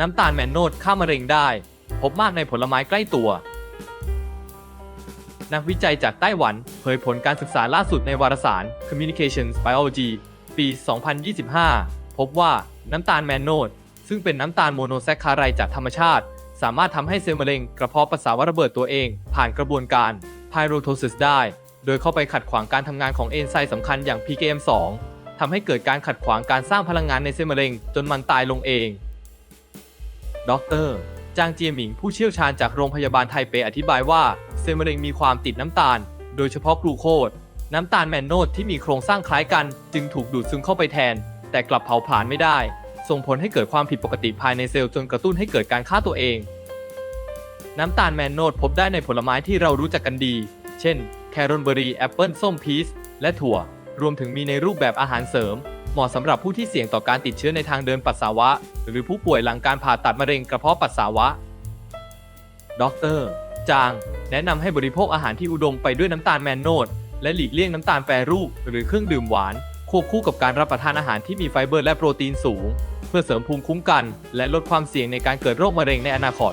น้ำตาลแมนโนดฆ่ามะเร็งได้ พบมากในผลไม้ใกล้ตัว นักวิจัยจากไต้หวันเผยผลการศึกษาล่าสุดในวารสาร Communications Biology ปี 2025 พบว่าน้ำตาลแมนโนดซึ่งเป็นน้ำตาลโมโนแซคคารด์จากธรรมชาติ สามารถทำให้เซลล์มะเร็งกระเพาะปัสสาวะระเบิดตัวเอง ผ่านกระบวนการ pyrotosis ได้ โดยเข้าไปขัดขวางการทำงานของเอนไซม์สำคัญอย่าง PKM2 ทำให้เกิดการขัดขวางการสร้างพลังงานในเซลล์มะเร็งจนมันตายลงเอง ดรจางเจียหมิงผู้เชี่ยวชาญจากโรงพยาบาลไทเปอธิบายว่า เซลล์มะเร็งมีความติดน้ำตาล โดยเฉพาะกลูโคสน้ำตาลแมนโนดที่มีโครงสร้างคล้ายกัน จึงถูกดูดซึมเข้าไปแทน แต่กลับเผาผลาญไม่ได้ ส่งผลให้เกิดความผิดปกติภายในเซลล์จนกระตุ้นให้เกิดการฆ่าตัวเอง น้ำตาลแมนโนดพบได้ในผลไม้ที่เรารู้จักกันดี เช่น แครอนเบอรี่แอปเปิลส้มพีชและถั่ว รวมถึงมีในรูปแบบอาหารเสริม เหมาะสำหรับผู้ที่เสี่ยงต่อการติดเชื้อในทางเดินปัสสาวะ หรือผู้ป่วยหลังการผ่าตัดมะเร็งกระเพาะปัสสาวะดรจาง แนะนำให้บริโภคอาหารที่อุดมไปด้วยน้ำตาลแมนโนด และหลีกเลี่ยงน้ำตาลแปรรูป หรือเครื่องดื่มหวาน ควบคู่กับการรับประทานอาหารที่มีไฟเบอร์และโปรตีนสูง เพื่อเสริมภูมิคุ้มกัน และลดความเสี่ยงในการเกิดโรคมะเร็งในอนาคต